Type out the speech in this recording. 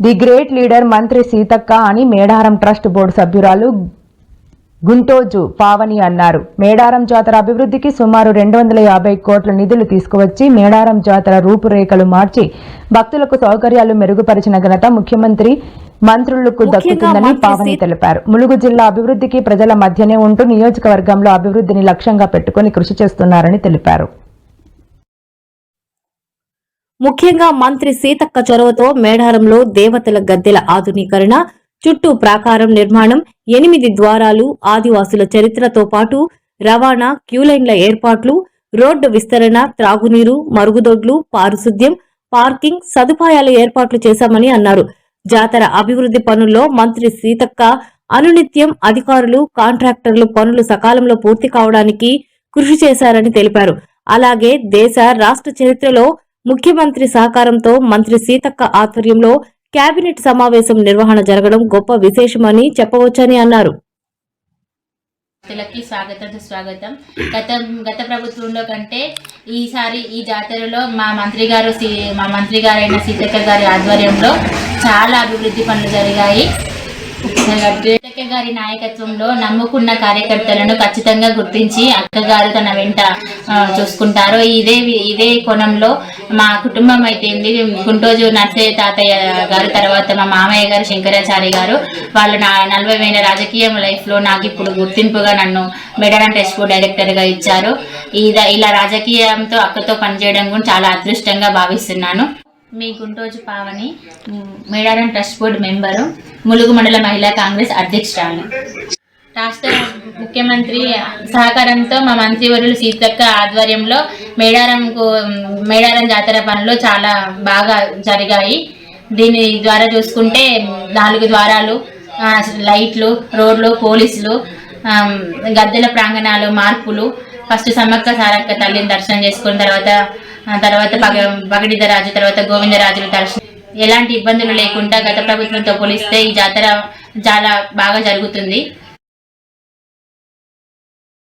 The great leader మంత్రి సీతక్క అని Medaram trust board సభ్యురాలు గుంటోజు పావని అన్నారు. మేడారం జాతర అభివృద్ధికి సుమారు రెండు వందల యాభై కోట్ల నిధులు తీసుకువచ్చి మేడారం జాతర రూపురేఖలు మార్చి భక్తులకు సౌకర్యాలు మెరుగుపరిచిన ఘనత ముఖ్యమంత్రి మంత్రులకు దక్కుతుందని పావని తెలిపారు. ములుగు జిల్లా అభివృద్ధికి ప్రజల మధ్యనే ఉంటూ నియోజకవర్గంలో అభివృద్ధిని లక్ష్యంగా పెట్టుకుని కృషి చేస్తున్నారని తెలిపారు. ముఖ్యంగా మంత్రి సీతక్క చొరవతో మేడారంలో దేవతల గద్దెల ఆధునీకరణ చుట్టూ ప్రాకారం నిర్మాణం ఎనిమిది ద్వారాలు ఆదివాసుల చరిత్రతో పాటు రవాణా క్యూలైన్ల ఏర్పాట్లు రోడ్డు విస్తరణ త్రాగునీరు మరుగుదొడ్లు పారిశుద్ధ్యం పార్కింగ్ సదుపాయాల ఏర్పాట్లు చేశామని అన్నారు. జాతర అభివృద్ధి పనుల్లో మంత్రి సీతక్క అనునిత్యం అధికారులు కాంట్రాక్టర్లు పనులు సకాలంలో పూర్తి కావడానికి కృషి చేశారని తెలిపారు. అలాగే దేశ రాష్ట్ర చరిత్రలో ముఖ్యమంత్రి సహకారంతో మంత్రి సీతక్క ఆధ్వర్యంలో కేబినెట్ సమావేశం నిర్వహణ జరగడం గొప్ప విశేషమని చెప్పవచ్చని అన్నారు. భక్తులకి స్వాగతం సుస్వాగతం. గత గత ప్రభుత్వంలో కంటే ఈసారి ఈ జాతరలో మా మంత్రి గారు మా మంత్రి గారైన సీతక్క గారి ఆధ్వర్యంలో చాలా అభివృద్ధి పనులు జరిగాయి. గారి నాయకత్వంలో నమ్ముకున్న కార్యకర్తలను ఖచ్చితంగా గుర్తించి అక్కగారు తన వెంట చూసుకుంటారు. ఇదే వి- ఇదే కోణంలో మా కుటుంబం అయితే ఏంది, గుంటోజు నర్సయ్య తాతయ్య గారు తర్వాత మా మామయ్య గారు శంకరాచారి గారు వాళ్ళు నా నలభై వేల రాజకీయ లైఫ్లో నాకు ఇప్పుడు గుర్తింపుగా నన్ను మెడరన్ టెస్ట్ బోర్డ్ డైరెక్టర్గా ఇచ్చారు ఇలా రాజకీయంతో అక్కతో పనిచేయడం కూడా చాలా అదృష్టంగా భావిస్తున్నాను. మీ Guntoju Pavani Medaram trust board member Mulugu మండల మహిళా కాంగ్రెస్ అధ్యక్షురాలు. రాష్ట్ర ముఖ్యమంత్రి సహకారంతో మా మంత్రివర్యులు సీతక్క ఆధ్వర్యంలో మేడారంకు మేడారం జాతర పనులు చాలా బాగా జరిగాయి. దీని ద్వారా చూసుకుంటే నాలుగు ద్వారాలు లైట్లు రోడ్లు పోలీసులు గద్దెల ప్రాంగణాలు మార్పులు ఫస్ట్ సమ్మక్క సారక్క తల్లిని దర్శనం చేసుకున్న తర్వాత తర్వాత పగ పగడిదరాజు తర్వాత గోవిందరాజుల దర్శనం. ఎలాంటి ఇబ్బందులు లేకుండా గత ప్రభుత్వంతో పోలిస్తే ఈ జాతర చాలా బాగా జరుగుతుంది.